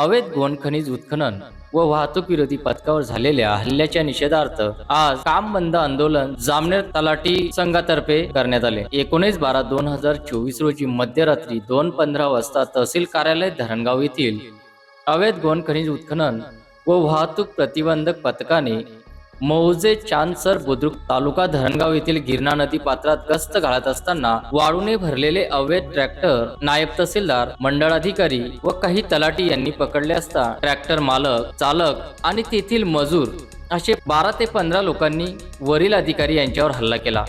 अवैध गोंड खनिज उत्खनन व वाहतूक विरोधी पथकावर झालेल्या हल्ल्याच्या निषेधार्थ आज काम बंद आंदोलन जामनेर तलाठी संघातर्फे करण्यात आले. एकोणीस बारा दोन हजार चोवीस रोजी मध्यरात्री दोन पंधरा वाजता तहसील कार्यालय धरणगाव येथील अवैध गोंड खनिज उत्खनन व वाहतूक प्रतिबंधक पथकाने मौजे चांदसर बुद्रुक तालुका धरणगाव येथील गिरणा नदी पात्रात गस्त घालत असताना वाळूने भरलेले अवैध ट्रॅक्टर नायब तहसीलदार मंडळाधिकारी व काही तलाठी यांनी पकडले असता ट्रॅक्टर मालक चालक आणि तेथील मजूर असे बारा ते पंधरा लोकांनी वरील अधिकारी यांच्यावर हल्ला केला.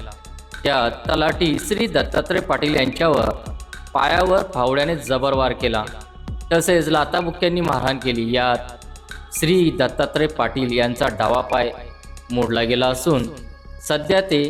त्यात तलाठी श्री दत्तात्रय पाटील यांच्यावर पायावर फावड्याने जबरवार केला. तसेच लाताबुक्यांनी मारहाण केली. यात श्री दत्तात्रय पाटील यांचा डावा पाय मोडला गेला असून सध्या ते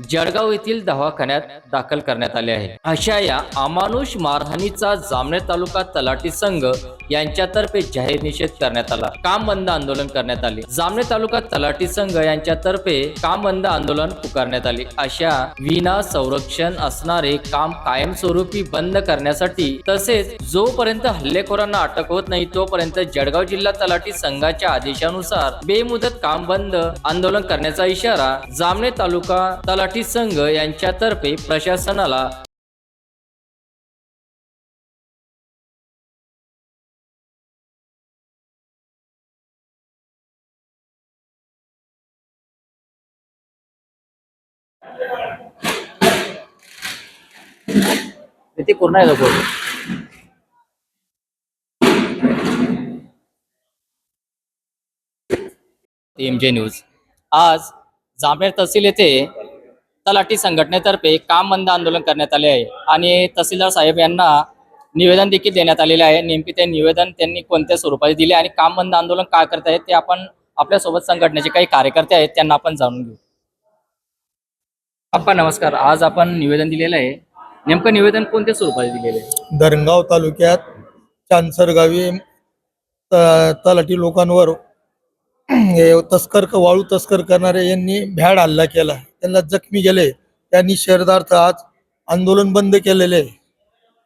जळगाव येथील दवाखान्यात दाखल करण्यात आले आहे. अशा या अमानुष मारहाणीचा जामनेर तालुका तलाठी संघ यांच्यातर्फे जाहीर निषेध करण्यात आला. काम बंद आंदोलन करण्यात आले. जामने तालुका तलाठी संघ यांच्यातर्फे काम बंद आंदोलन पुकारण्यात आले. अशा विना संरक्षण असणारे काम कायमस्वरूपी बंद करण्यासाठी तसेच जोपर्यंत हल्लेखोरांना अटक होत नाही तोपर्यंत जळगाव जिल्हा तलाठी संघाच्या आदेशानुसार बेमुदत काम बंद आंदोलन करण्याचा इशारा जामने तालुका तलाठी संघ यांच्यातर्फे प्रशासनाला ते पूर्ण आहे का एम जे न्यूज. आज जामनेर तहसील येथे तलाठी संघटनेतर्फे काम बंद आंदोलन करण्यात आले आहे. आणि तहसीलदार साहेब यांना निवेदन देखील देण्यात आलेले आहे. नेमके ते निवेदन त्यांनी कोणत्या स्वरूपाचे दिले आणि काम बंद आंदोलन काय करत आहेत ते आपण आपल्यासोबत संघटनेचे काही कार्यकर्ते आहेत त्यांना आपण जाणून घेऊ. आपण नमस्कार. आज आपण निवेदन दिलेलं आहे. नेमकं निवेदन कोणत्या स्वरूपाचे दिलेले आहे? धरणगाव तालुक्यात चांसरगावी तलाठी लोकांवर तस्कर वाळू तस्कर करणारे यांनी भ्याड हल्ला केला. त्यांना जखमी गेले त्यांनी शहरार्थ आज आंदोलन बंद केलेले.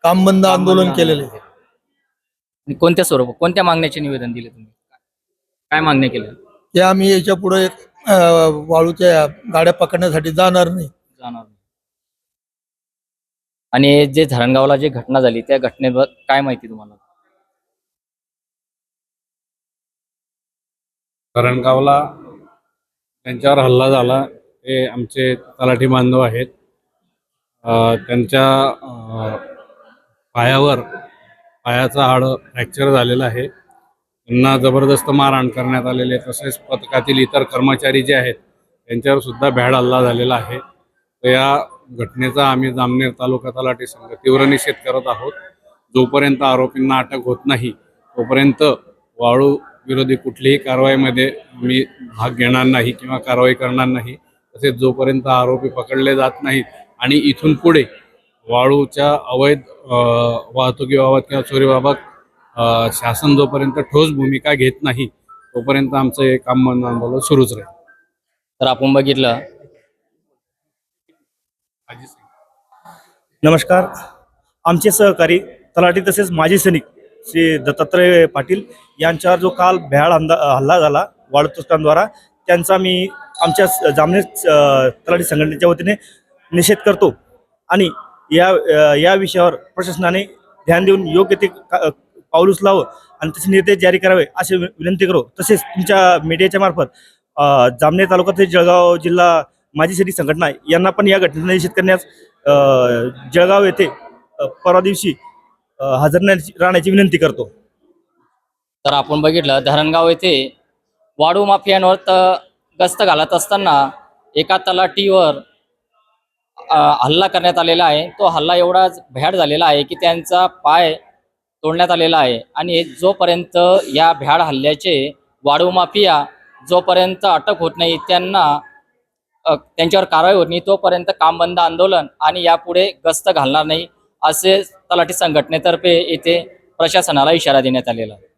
काम बंद आंदोलन केलेले. आणि कोणत्या स्वरूप कोणत्या मागण्याचे निवेदन दिले तुम्ही? काय मागण्या केल्या? ते आम्ही याच्यापुढे अं, वाळूच्या गाड्या पकडण्यासाठी जाणार नाही. जाणार नाही. आणि जे धरणगावला जी घटना झाली त्या घटनेवर काय माहिती तुम्हाला? करणगावला त्यांच्यावर हल्ला झाला. हे आमचे तलाठी बांधव आहेत. त्यांच्या पायावर पायाचा हाड फ्रॅक्चर झालेला आहे. त्यांना जबरदस्त मारहाण करण्यात आलेले तसेच पथकातील इतर कर्मचारी जे आहेत त्यांच्यावर सुद्धा भ्याड हल्ला झालेला आहे. तर या घटनेचा आम्ही जामनेर तालुका तलाठी संघ तीव्र निषेध करत आहोत. जोपर्यंत आरोपींना अटक होत नाही तोपर्यंत वाळू विरोधी कुठलीही कारवाईमध्ये आम्ही भाग घेणार नाही किंवा कारवाई करणार नाही. तसेच जोपर्यंत आरोपी पकडले जात नाहीत आणि इथून पुढे वाळूच्या अवैध वाहतुकीबाबत किंवा चोरीबाबत शासन जोपर्यंत ठोस भूमिका घेत नाही तोपर्यंत आमचं हे काम बंद आंदोलन सुरूच राहील. तर आपण बघितलं. नमस्कार. आमचे सहकारी तलाठी तसेच माजी सैनिक श्री दत्तात्रय पाटील यांच्यावर जो काल भ्याड हल्ला हल्ला झाला वाळतुस्तांद्वारा त्यांचा मी आमच्या जामने जामनेर तलाठी संघटनेच्या वतीने निषेध करतो. आणि या या विषयावर प्रशासनाने ध्यान देऊन योग्य ते का- पाऊल उचलावं आणि तसे निर्देश जारी करावे असे वि- विनंती करू. तसेच तुमच्या मीडियाच्या मार्फत जामनेर तालुका जळगाव जिल्हा माजी सैनिक संघटना यांना पण या घटनेचा निषेध करण्यास जळगाव येथे परवा दिवशी हजर राहण्याची- विनंती करतो. तर आपण बघितलं धरणगाव येथे वाडू माफियांवर तर गस्त घालत असताना एका तलाटीवर हल्ला करण्यात आलेला आहे. तो हल्ला एवढा भ्याड झालेला आहे की त्यांचा पाय तोडण्यात आलेला आहे. आणि जोपर्यंत या भ्याड हल्ल्याचे वाडू माफिया जोपर्यंत अटक होत नाही त्यांना त्यांच्यावर कारवाई होत नाही तोपर्यंत काम बंद आंदोलन आणि यापुढे गस्त घालणार नाही. असे तलाठी संघटनेतर्फे येथे प्रशासनाला इशारा देण्यात आलेला आहे.